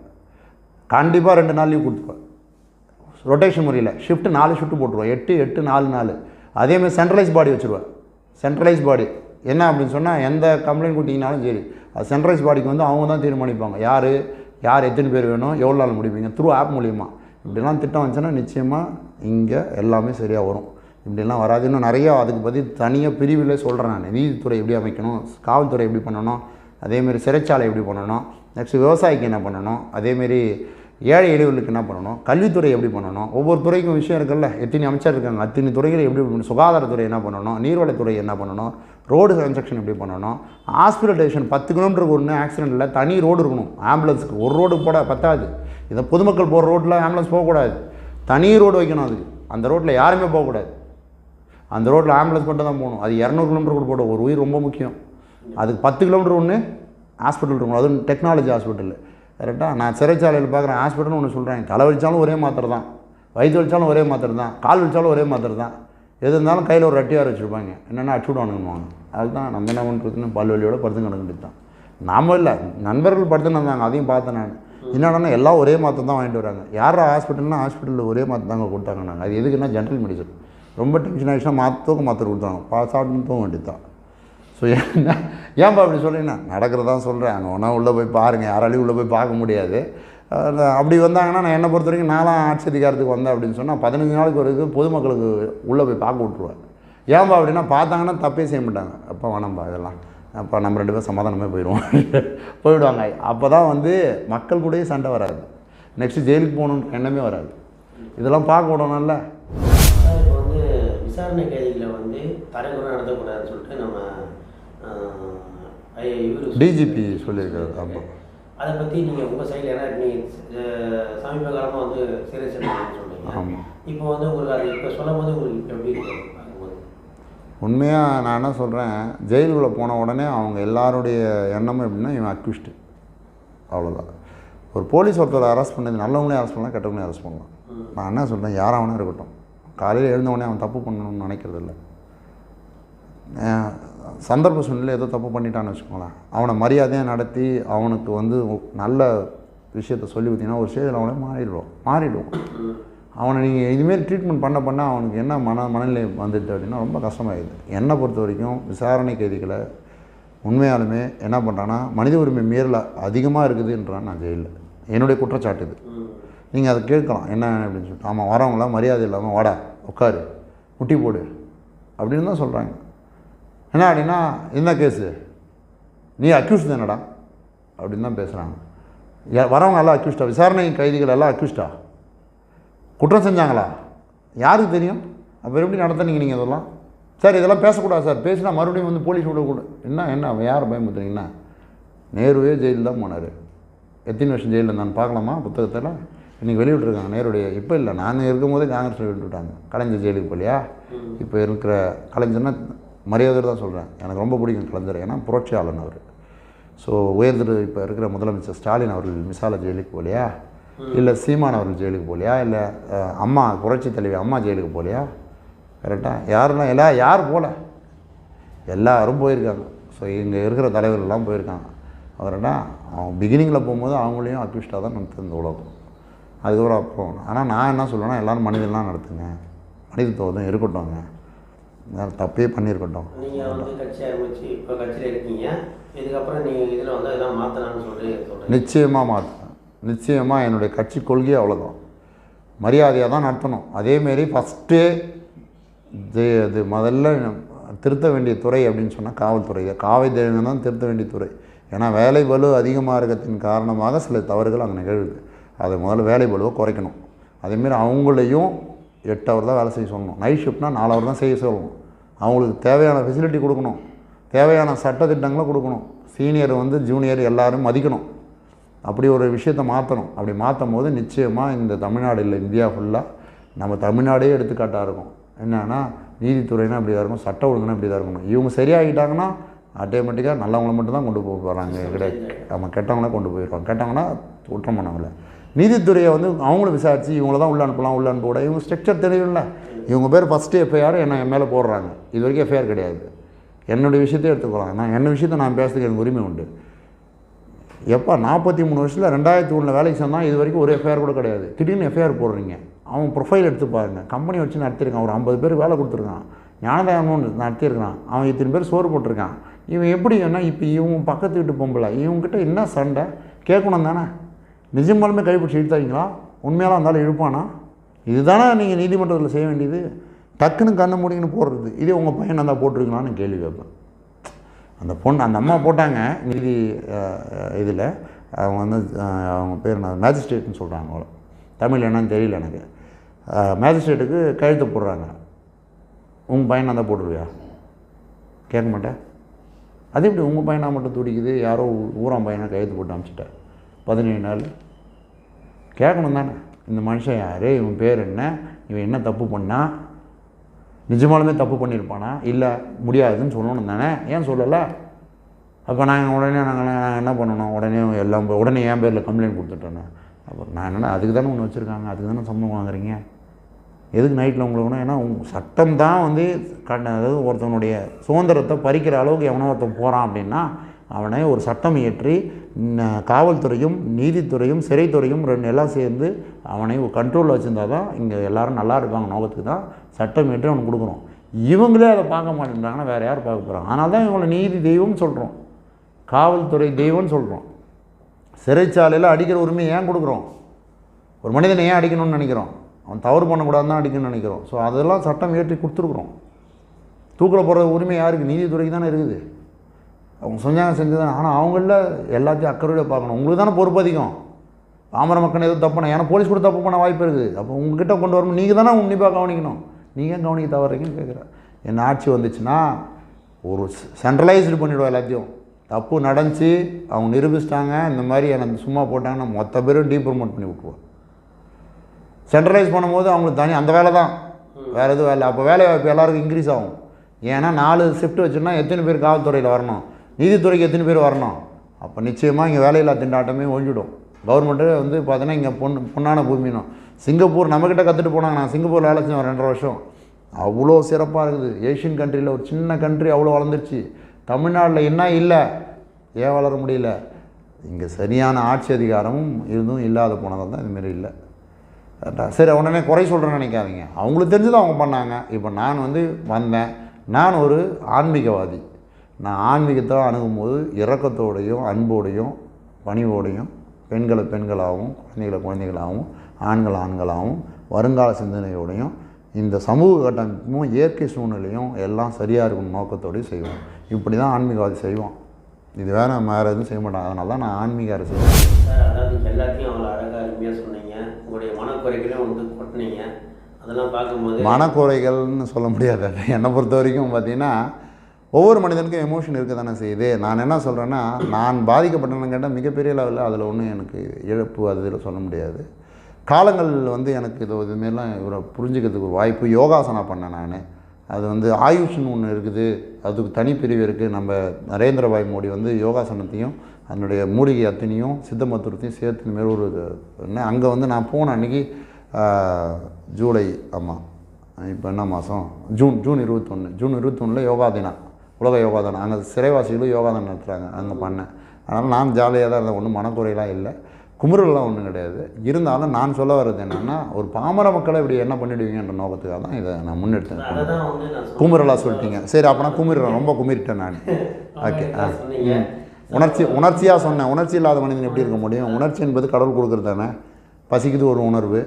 கண்டிப்பாக ரெண்டு நாள் லீவ் கொடுத்துருவேன் ரொட்டேஷன் முறையில். ஷிஃப்ட் நாலு ஷிஃப்ட் போட்டுருவேன் எட்டு எட்டு நாலு நாலு. அதேமாதிரி சென்ட்ரலைஸ் பாடி வச்சுருவேன் சென்ட்ரலைஸ் பாடி என்ன அப்படின்னு சொன்னால் எந்த கம்ப்ளைண்ட் கொடுத்தீங்கனாலும் சரி அது சென்ட்ரலைஸ் பாடிக்கு வந்து அவங்க தான் தீர்மானிப்பாங்க. யார்? யார் எத்தனை பேர் வேணும்? எவ்வளோ நாள் முடிப்பீங்க? த்ரூ ஆப் மூலியமாக இப்படிலாம் திட்டம் வந்துச்சுன்னா நிச்சயமாக இங்கே எல்லாமே சரியாக வரும். இப்படிலாம் வராது. இன்னும் நிறையா அதுக்கு பற்றி தனியாக பிரிவிலே சொல்கிறேன் நான். நீதித்துறை எப்படி அமைக்கணும்? காவல்துறை எப்படி பண்ணணும்? அதேமாரி சிறைச்சாலை எப்படி பண்ணணும்? நெக்ஸ்ட் விவசாயிக்கு என்ன பண்ணணும்? அதேமாரி ஏழை எளியவர்களுக்கு என்ன பண்ணணும்? கல்வித்துறை எப்படி பண்ணணும்? ஒவ்வொரு துறைக்கும் விஷயம் இருக்குல்ல. எத்தனை அமைச்சர் இருக்காங்க? அத்தனை துறைகளை எப்படி பண்ணணும்? சுகாதாரத்துறை என்ன பண்ணணும்? நீர்வளத்துறை என்ன பண்ணணும்? ரோடு கன்ஸ்ட்ரக்ஷன் எப்படி பண்ணணும்? ஹாஸ்பிட்டலைசேஷன் பத்து கிலோமீட்டருக்கு ஒன்று ஆக்சிடெண்ட்டில் தனி ரோடு இருக்கணும். ஆம்புலன்ஸுக்கு ஒரு ரோடு போட பத்தாது. இதை பொதுமக்கள் போகிற ரோட்டில் ஆம்புலன்ஸ் போகக்கூடாது. தனி ரோடு வைக்கணும் அதுக்கு அந்த ரோட்டில் யாருமே போகக்கூடாது. அந்த ரோட்டில் ஆம்புலன்ஸ் மட்டும் தான் போகணும். அது இரநூறு கிலோமீட்டர் கூட போட ஒரு உயிர் ரொம்ப முக்கியம். அதுக்கு பத்து கிலோமீட்டர் ஒன்று ஹாஸ்பிட்டல் இருக்கணும் அதுவும் டெக்னாலஜி ஹாஸ்பிட்டல் கரெக்டாக நான் சிறைச்சாலையில் பார்க்குறேன். ஹாஸ்பிட்டல்னு ஒன்று சொல்கிறேன் தலை வலிச்சாலும் ஒரே மாத்திரை தான். வயிற்று வலிச்சாலும் ஒரே மாத்திரை தான். கால் வலிச்சாலும் ஒரே மாத்திரை தான். எது இருந்தாலும் கையில் ஒரு ரெட்டியார் வச்சுருப்பாங்க. என்னென்னா அடிச்சு விடுவானுங்கம்மாங்க அதுதான் நம்ம என்ன பண்ணுறதுன்னு பல் வலியோட படுத்து கிடக்கிட்டு தான். நாம இல்லை. நண்பர்கள் படுத்துன்னு இருந்தாங்க. அதையும் பார்த்தேன் நான். என்னன்னா எல்லாம் ஒரே மாதம் தான் வாங்கிட்டு வராங்க. யாரா ஹாஸ்பிட்டல்னா ஹாஸ்பிட்டலில் ஒரே மாதம் தாங்க கொடுத்தாங்க நாங்கள் அது எதுக்குன்னா ஜென்ரல் மெடிசன். ரொம்ப டென்ஷன் ஆகிடுச்சுன்னா மாற்ற தூக்க மாத்திரை கொடுத்தாங்க. பா ஆகணும் தூங்க வேண்டியது தான் ஸோ என்ன? ஏன்பா அப்படி சொல்கிறீங்கன்னா நடக்கிறதான் சொல்கிறேன் அங்கே ஒன்றா உள்ளே போய் பாருங்கள் யாராலையும் உள்ளே போய் பார்க்க முடியாது. அப்படி வந்தாங்கன்னா நான் என்னை பொறுத்த வரைக்கும் நாலாம் ஆட்சி அதிகாரத்துக்கு வந்தேன் அப்படின்னு சொன்னால் பதினஞ்சு நாளுக்கு ஒரு பொதுமக்களுக்கு உள்ளே போய் பார்க்க விட்ருவேன் ஏன்பா அப்படின்னா பார்த்தாங்கன்னா தப்பே செய்ய மாட்டாங்க. அப்போ வேணாம்பா இதெல்லாம். அப்போ நம்ம ரெண்டு பேரும் சமாதானமே போயிடுவோம். போயிடுவாங்க. அப்போ தான் வந்து மக்கள் கூடயே சண்டை வராது. நெக்ஸ்ட்டு ஜெயிலுக்கு போகணுன்ற எண்ணமே வராது. இதெல்லாம் பார்க்க விடணும்ல. இப்போ வந்து விசாரணை கைதிகளை வந்து தரக்குறை நடத்தக்கூடாதுன்னு சொல்லிட்டு நம்ம டிஜிபி சொல்லியிருக்காரு. ஆமாம் அதை பற்றி நீங்கள் உங்கள் சைடில் ஏன்னா நீங்கள் சமீப காலமாக வந்து சிறை சென்டர்னு சொன்னீங்க. ஆமாம் இப்போ வந்து உங்களுக்கு அது இப்போ சொல்லும் போது உங்களுக்கு எப்படி இருக்கு? பார்க்கும்போது உண்மையாக நான் என்ன சொல்கிறேன் ஜெயிலுக்குள்ளே போன உடனே அவங்க எல்லாருடைய எண்ணமும் எப்படின்னா இவன் அக்யூஸ்டு அவ்வளோதான் ஒரு போலீஸ் ஒருத்தர் அரெஸ்ட் பண்ணது நல்லவங்களையும் அரெஸ்ட் பண்ணலாம் கெட்டவங்களையும் அரெஸ்ட் பண்ணலாம். நான் என்ன சொல்கிறேன் யாராவனே இருக்கட்டும். காலையில் எழுந்தவொடனே அவன் தப்பு பண்ணணும்னு நினைக்கிறது இல்லை. சந்தர்ப்ப சூழ்நிலை ஏதோ தப்பு பண்ணிட்டான்னு வச்சுக்கோங்களேன். அவனை மரியாதையாக நடத்தி அவனுக்கு வந்து நல்ல விஷயத்த சொல்லி பார்த்தீங்கன்னா ஒரு ஸ்டேஜில் அவனே மாறிடுவான். மாறிடுவோம் அவனை நீங்கள் இதுமாரி ட்ரீட்மெண்ட் பண்ண பண்ண அவனுக்கு என்ன மன மனநிலை வந்துடுது அப்படின்னா ரொம்ப கஷ்டமாகிடுது என்னை பொறுத்த வரைக்கும் விசாரணை கைதிகளை உண்மையாலுமே என்ன பண்ணுறான்னா மனித உரிமை மீறலை அதிகமாக இருக்குதுன்றான் நான் ஜெயிலில். என்னுடைய குற்றச்சாட்டு இது. நீங்கள் அதை கேட்கலாம். என்ன அப்படின்னு சொல்லிட்டு ஆமாம் வரவங்களாம் மரியாதை இல்லாமல் வாடா உட்காரு முட்டி போடு அப்படின்னு தான் சொல்கிறாங்க என்ன அப்படின்னா என்ன கேஸு? நீ அக்யூஸ் தானடா? அப்படின்னு தான் பேசுகிறாங்க வரவங்க எல்லாம் அக்யூஸ்டா விசாரணை கைதிகள் எல்லாம் அக்யூஸ்டா குற்றம் செஞ்சாங்களா? யாருக்கு தெரியும்? அப்புறம் எப்படி நடத்துனீங்க நீங்கள் இதெல்லாம் சார் இதெல்லாம் பேசக்கூடாது சார். பேசினா மறுபடியும் வந்து போலீஸ் விடக்கூடாது என்ன என்ன அவன் யாரை பயமுத்துறீங்கன்னா நேருவே ஜெயிலில் தான் போனார். எத்தனை வருஷம் ஜெயிலில் இருந்தான்னு பார்க்கலாமா புத்தகத்தில்? இன்றைக்கி வெளியிட்ருக்காங்க நேருடைய. இப்போ இல்லை நான் இருக்கும்போதே காங்கிரஸ் வெளியிட்டுட்டாங்க கலைஞர் ஜெயிலுக்கு போலியா இப்போ இருக்கிற கலைஞர்னா மரியாதை தான் சொல்கிறேன் எனக்கு ரொம்ப பிடிக்கும் கலைஞர். ஏன்னா புரட்சியாளன் அவர். ஸோ உயர்திரு இப்போ இருக்கிற முதலமைச்சர் ஸ்டாலின் அவர்கள் மிசால ஜெயிலுக்கு போகலையா? இல்லை சீமான் அவர்கள் ஜெயிலுக்கு போகலையா இல்லை அம்மா புரட்சி தலைவி அம்மா ஜெயிலுக்கு போகலையா கரெக்டாக யாரெல்லாம் எல்லா யார் போகல எல்லாரும் போயிருக்காங்க. ஸோ இங்கே இருக்கிற தலைவர்கள்லாம் போயிருக்காங்க. அவர்டா அவன் பிகினிங்கில் போகும்போது அவங்களையும் அக்யூஸ்டாக தான் நடத்துது இந்த உலகம். அதுக்கப்புறம் அப்புறம் ஆனால் நான் என்ன சொல்லுவேன்னா எல்லோரும் மனிதன்லாம் நடத்துங்க. மனிதத்துவம் இருக்கட்டும்ங்க யாரும் தப்பே பண்ணியிருக்கட்டும். நீங்கள் வந்து கட்சி ஆரம்பிச்சு இப்போ கட்சியில் இருக்கீங்க. இதுக்கப்புறம் நீங்கள் இதில் வந்து அதெல்லாம் மாற்றலாம்னு சொல்லி சொல்கிறீங்க நிச்சயமாக மாற்றுவேன் நிச்சயமாக என்னுடைய கட்சி கொள்கையே அவ்வளோதான் மரியாதையாக தான் நடத்தணும். அதேமாரி ஃபஸ்ட்டே இது இது முதல்ல திருத்த வேண்டிய துறை அப்படின்னு சொன்னால் காவல்துறை. காவல் தான் திருத்த வேண்டிய துறை. ஏன்னா வேலை பளு அதிகமாக இருக்கிறதின் காரணமாக சில தவறுகள் அங்கே நிகழுது. அதை முதல்ல வேலை பலுவை குறைக்கணும். அதேமாரி அவங்களையும் எட்டு ஹவர் தான் வேலை செய்ய சொல்லணும். நைட் ஷிஃப்ட்னா நாலு ஹவர் தான் செய்ய சொல்லணும். அவங்களுக்கு தேவையான ஃபெசிலிட்டி கொடுக்கணும். தேவையான சட்டத்திட்டங்களை கொடுக்கணும். சீனியர் வந்து ஜூனியர் எல்லோரும் மதிக்கணும். அப்படி ஒரு விஷயத்தை மாற்றணும் அப்படி மாற்றும் போது நிச்சயமாக இந்த தமிழ்நாடு இல்லை இந்தியா ஃபுல்லாக நம்ம தமிழ்நாடே எடுத்துக்காட்டாக இருக்கும். என்னென்னா நீதித்துறைனா இப்படி தான் இருக்கும் சட்ட ஒழுங்குனா இப்படி தான் இருக்கணும். இவங்க சரியாகிட்டாங்கன்னா ஆட்டோமேட்டிக்காக நல்லவங்களை மட்டும் தான் கொண்டு போக போகிறாங்க கிடையாது. நம்ம கெட்டவங்கள கொண்டு போயிடுவாங்க கெட்டவங்கன்னா குற்றம் பண்ணவங்கள நீதித்துறையை வந்து அவங்களும் விசாரித்து இவங்கள தான் உள்ள அனுப்பலாம் உள்ள அனுப்ப கூட இவங்க ஸ்ட்ரக்சர் தெரியும்ல. இவங்க பேர் ஃபஸ்ட்டு எஃப்ஐஆர் என்ன என் மேலே போடுறாங்க. இது வரைக்கும் எஃப்ஐஆர் கிடையாது. என்னுடைய விஷயத்தையும் எடுத்துக்கிறாங்க நான் என்ன விஷயத்தை நான் பேசுறதுக்கு எனக்கு உரிமை உண்டு? எப்போ நாற்பத்தி மூணு வருஷத்தில் ரெண்டாயிரத்தி ஒன்றில் வேலைக்கு சேர்ந்தான் இது வரைக்கும் ஒரு எஃப்ஐஆர் கூட கிடையாது. திடீர்னு எஃப்ஐஆர் போடுறீங்க. அவன் ப்ரொஃபைல் எடுத்து பாருங்கள் கம்பெனி வச்சு நடத்திருக்கான். ஒரு ஐம்பது பேர் வேலை கொடுத்துருக்கான். ஞானதாயமும் நடத்தியிருக்கான் அவன் இத்தனை பேர் சோறு போட்டிருக்கான். இவன் எப்படி என்ன இப்போ இவன் பக்கத்து வீட்டு பொம்பளை. இவங்ககிட்ட என்ன சண்டை? கேட்கணும் தானே. நிஜமாலுமே கைப்பிடிச்சி இழுத்தாங்களா உண்மையாலாம் இருந்தாலும் இழுப்பானா? இதுதானே நீங்கள் நீதிமன்றத்தில் செய்ய வேண்டியது. டக்குன்னு கண்ணை முடிங்கன்னு போடுறது இதே உங்கள் பையன் இருந்தால் போட்டிருக்கலான்னு கேள்வி கேட்பேன். அந்த பொண்ணு அந்த அம்மா போட்டாங்க நீதி இதில். அவங்க வந்து அவங்க பேர் என்ன மேஜிஸ்ட்ரேட்னு சொல்கிறாங்க அவளை. தமிழ் என்னன்னு தெரியல எனக்கு. மேஜிஸ்ட்ரேட்டுக்கு கழுத்து போடுறாங்க. உங்கள் பையனாக தான் போட்டுருவியா? கேட்க மாட்டேன். அது எப்படி உங்கள் பையனாக மட்டும் துடிக்குது? யாரோ ஊ- ஊரான் பையனை கையெழுத்து போட்டு அனுப்பிச்சிட்டேன் பதினேழு நாள். கேட்கணும் தானே. இந்த மனுஷன் யார்? இவன் பேர் என்ன? இவன் என்ன தப்பு பண்ணால் நிஜமாலுமே தப்பு பண்ணியிருப்பானா இல்லை முடியாதுன்னு சொல்லணும் தானே? ஏன் சொல்லலை? அப்போ நாங்கள் உடனே நாங்கள் நாங்கள் என்ன பண்ணணும்? உடனே எல்லாம் உடனே என் பேரில் கம்ப்ளைண்ட் கொடுத்துட்டோன்னே அப்புறம் நான் என்னென்ன அதுக்கு தானே ஒன்று வச்சுருக்காங்க? அதுக்கு தானே சம்பளம் வாங்குறீங்க? எதுக்கு நைட்டில் உங்களுக்கு ஒன்று ஏன்னா சட்டம் தான் வந்து கண்ட அதாவது ஒருத்தவனுடைய சுதந்திரத்தை பறிக்கிற அளவுக்கு எவனோ ஒருத்தன் போகிறான் அப்படின்னா அவனை ஒரு சட்டம் இயற்றி காவல்துறையும் நீதித்துறையும் சிறைத்துறையும் ரெண்டு எல்லாம் சேர்ந்து அவனை கண்ட்ரோலில் வச்சுருந்தா தான் இங்கே எல்லோரும் நல்லா இருப்பாங்க நோக்கத்துக்கு தான் சட்டம் இயற்றி அவனுக்கு கொடுக்குறோம் இவங்களே அதை பார்க்க மாட்டேன்றாங்கன்னா வேறு யார் பார்க்க போகிறாங்க ஆனால் தான் இவங்களை நீதி தெய்வம்னு சொல்கிறோம் காவல்துறை தெய்வம்னு சொல்கிறோம் சிறைச்சாலையில் அடிக்கிற உரிமை ஏன் கொடுக்குறோம்? ஒரு மனிதனை ஏன் அடிக்கணும்னு நினைக்கிறோம்? அவன் தவறு பண்ணக்கூடாதுன்னு தான் அடிக்கணும்னு நினைக்கிறோம். ஸோ அதெல்லாம் சட்டம் ஏற்றி கொடுத்துருக்குறோம். தூக்கில் போகிற உரிமை யாருக்கு? நீதித்துறைக்கு தானே இருக்குது. அவங்க சொன்னாங்க செஞ்சது ஆனால் அவங்கள எல்லாத்தையும் அக்கறையோட பார்க்கணும். உங்களுக்கு தானே பொறுப்பு அதிகம். பாமர மக்கள் எதுவும் தப்பு ஏன்னா போலீஸ் கூட தப்பு பண்ண வாய்ப்பு இருக்குது. அப்போ உங்ககிட்ட கொண்டு வரணும். நீங்கள் தானே உன்னிப்பாக கவனிக்கணும். நீங்கள் ஏன் கவனிக்க தவறீங்கன்னு கேட்குறேன் என்ன ஆட்சி வந்துச்சுன்னா ஒரு சென்ட்ரலைஸ்டு பண்ணிவிடுவோம் எல்லாத்தையும். தப்பு நடந்துச்சு அவங்க நிரூபிச்சிட்டாங்க இந்த மாதிரி எனக்கு சும்மா போட்டாங்கன்னா மொத்த பேரும் டீப்ரமோட் பண்ணி விட்ருவோம் சென்ட்ரலைஸ் பண்ணும்போது அவங்களுக்கு தனி அந்த வேலை தான். வேறு எதுவும் வேலை அப்போ வேலை வாய்ப்பு எல்லாருக்கும் இன்க்ரீஸ் ஆகும். ஏன்னா நாலு ஷிஃப்ட் வச்சுருந்தா எத்தனை பேர் காவல்துறையில் வரணும்? நீதித்துறைக்கு எத்தனை பேர் வரணும்? அப்போ நிச்சயமாக இங்கே வேலையில்லா திண்டாட்டமே ஒழிஞ்சிடும். கவர்மெண்ட்டு வந்து பார்த்தீங்கன்னா இங்கே பொன் பொண்ணான பூமினும் சிங்கப்பூர் நம்மக்கிட்ட கற்றுட்டு போனாங்க. நான் சிங்கப்பூர் வேலை செஞ்சேன் ரெண்டரை வருஷம். அவ்வளோ சிறப்பாக இருக்குது. ஏஷியன் கண்ட்ரியில் ஒரு சின்ன கண்ட்ரி அவ்வளோ வளர்ந்துருச்சு. தமிழ்நாட்டில் என்ன இல்லை? ஏன் வளர முடியல? இங்கே சரியான ஆட்சி அதிகாரமும் இருந்தும் இல்லாத போனதால் தான் இதுமாரி இல்லை. சரி உடனே குறை சொல்கிறேன்னு நினைக்காதீங்க. அவங்களுக்கு தெரிஞ்சதை அவங்க பண்ணாங்க. இப்போ நான் வந்து வந்தேன். நான் ஒரு ஆன்மீகவாதி. நான் ஆன்மீகத்தை அணுகும்போது இரக்கத்தோடையும் அன்போடையும் பணிவோடையும் பெண்களை பெண்களாகவும் குழந்தைகளை குழந்தைகளாகவும் ஆண்கள் ஆண்களாகவும் வருங்கால சிந்தனையோடையும் இந்த சமூக கட்டமைப்பும் இயற்கை சூழ்நிலையும் எல்லாம் சரியாக இருக்கும் நோக்கத்தோடையும் செய்வோம். இப்படி தான் ஆன்மீகவாதி செய்வோம் இது வேற நம்ம வேறு எதுவும் செய்ய மாட்டாங்க அதனால தான் நான் ஆன்மீக சார் அதாவது எல்லாத்தையும் அவ்வளோ அழகாக அருமையாக சொன்னீங்க. உங்களுடைய மனக்குறைகளையும் வந்து கொட்டினீங்க. அதெல்லாம் பார்க்கும்போது மனக்குறைகள்னு சொல்ல முடியாது. என்னை பொறுத்த வரைக்கும் பார்த்தீங்கன்னா ஒவ்வொரு மனிதனுக்கும் எமோஷன் இருக்க தானே செய்யுது. நான் என்ன சொல்கிறேன்னா நான் பாதிக்கப்பட்டேன்னு கேட்டால் மிகப்பெரிய லெவலில் அதில் ஒன்றும் எனக்கு இழப்பு அது இதில் சொல்ல முடியாது. காலங்கள் வந்து எனக்கு இது இதுமாரிலாம் இவரை புரிஞ்சுக்கிறதுக்கு ஒரு வாய்ப்பு யோகாசனா பண்ணேன் நான். அது வந்து ஆயுஷ்னு ஒன்று இருக்குது அதுக்கு தனிப்பிரிவு இருக்குது நம்ம நரேந்திரபாய் மோடி வந்து யோகாசனத்தையும் அதனுடைய மூலிகை அத்தனையும் சித்த மருத்துவத்தையும் சேர்த்து இந்த ஒரு என்ன அங்கே வந்து நான் போன அன்றைக்கி ஜூலை ஆமாம் இப்போ என்ன மாதம் ஜூன் ஜூன் இருபத்தொன்று ஜூன் இருபத்தொன்னில் யோகா தினம். உலக யோகா தினம் அங்கே சிறைவாசிகளும் யோகா தினம் நடத்துகிறாங்க அங்கே பண்ணேன் அதனால் நான் ஜாலியாக தான் இருந்தேன். ஒன்றும் மனக்குறையெல்லாம் இல்லை. குமுறலாம் ஒன்றும் கிடையாது. இருந்தாலும் நான் சொல்ல வர்றது என்னென்னா ஒரு பாமர மக்களை இப்படி என்ன பண்ணிடுவீங்கன்ற நோக்கத்துக்காக தான் இதை நான் முன்னெடுத்தேன். அதை தான் வந்து நான் சொன்னேன். குமுறலா சொல்லிட்டீங்க. சரி அப்போனா குமிறேன் ரொம்ப குமிரிட்டேன் நான். ஓகே ஆ. உணர்ச்சி உணர்ச்சியாக சொன்னேன். உணர்ச்சி இல்லாத மனிதன் எப்படி இருக்க முடியும்? உணர்ச்சி என்பது கடவுள் கொடுக்குறது தானே. பசிக்குது ஒரு உணர்வு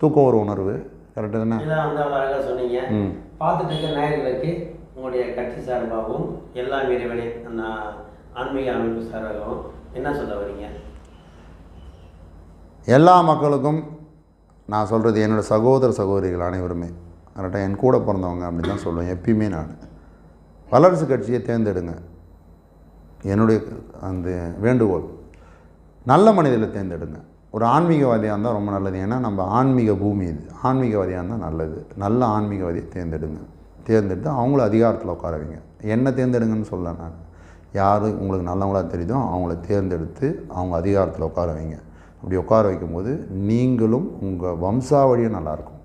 தூக்கம் ஒரு உணர்வு. கரெக்டு தானே? சொன்னீங்க. ம். பார்த்துட்டு உங்களுடைய கட்சி சார்பாகவும் எல்லா இறைவனை அந்த ஆன்மீக அமைப்பு சார்பாகவும் என்ன சொல்ல வரீங்க? எல்லா மக்களுக்கும் நான் சொல்கிறது என்னோடய சகோதர சகோதரிகள் அனைவருமே கரெக்டாக என் கூட பிறந்தவங்க அப்படின்னு தான் சொல்லுவேன் எப்பயுமே நான். வல்லரசு கட்சியை தேர்ந்தெடுங்க. என்னுடைய அந்த வேண்டுகோள். நல்ல மனிதர்களை தேர்ந்தெடுங்க. ஒரு ஆன்மீகவாதியாக இருந்தால் ரொம்ப நல்லது. ஏன்னா நம்ம ஆன்மீக பூமி இது. ஆன்மீகவாதியாக இருந்தால் நல்லது. நல்ல ஆன்மீகவாதியை தேர்ந்தெடுங்க. தேர்ந்தெடுத்து அவங்கள அதிகாரத்தில் உட்கார வைங்க என்ன தேர்ந்தெடுங்கன்னு சொல்ல நான். யார் உங்களுக்கு நல்லவங்களாக தெரியுதோ அவங்கள தேர்ந்தெடுத்து அவங்க அதிகாரத்தில் உட்கார வைங்க அப்படி உட்கார வைக்கும்போது நீங்களும் உங்கள் வம்சாவழியும் நல்லாயிருக்கும்.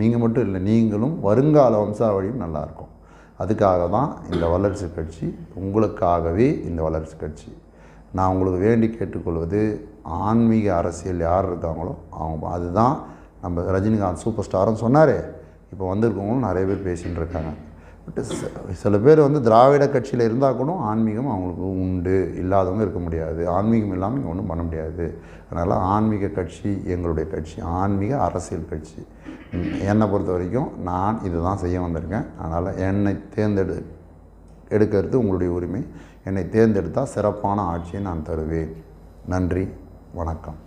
நீங்கள் மட்டும் இல்லை நீங்களும் வருங்கால வம்சாவழியும் நல்லாயிருக்கும். அதுக்காக தான் இந்த வளர்ச்சி கட்சி உங்களுக்காகவே இந்த வளர்ச்சி கட்சி. நான் உங்களுக்கு வேண்டி கேட்டுக்கொள்வது ஆன்மீக அரசியல் யார் இருக்காங்களோ அவங்க அதுதான் நம்ம ரஜினிகாந்த் சூப்பர் ஸ்டார்னு சொன்னாரே. இப்போ வந்திருக்கவங்களும் நிறைய பேர் பேசிகிட்டு இருக்காங்க பட் சில பேர் வந்து திராவிட கட்சியில் இருந்தால் கூட ஆன்மீகம் அவங்களுக்கு உண்டு இல்லாதவங்க இருக்க முடியாது. ஆன்மீகம் இல்லாமல் இங்கே ஒன்றும் பண்ண முடியாது. அதனால் ஆன்மீக கட்சி எங்களுடைய கட்சி ஆன்மீக அரசியல் கட்சி. என்னை பொறுத்த வரைக்கும் நான் இதுதான் செய்ய வந்திருக்கேன். அதனால் என்னை தேர்ந்தெடு எடுக்கிறது உங்களுடைய உரிமை. என்னை தேர்ந்தெடுத்தால் சிறப்பான ஆட்சியை நான் தருவேன். நன்றி வணக்கம்.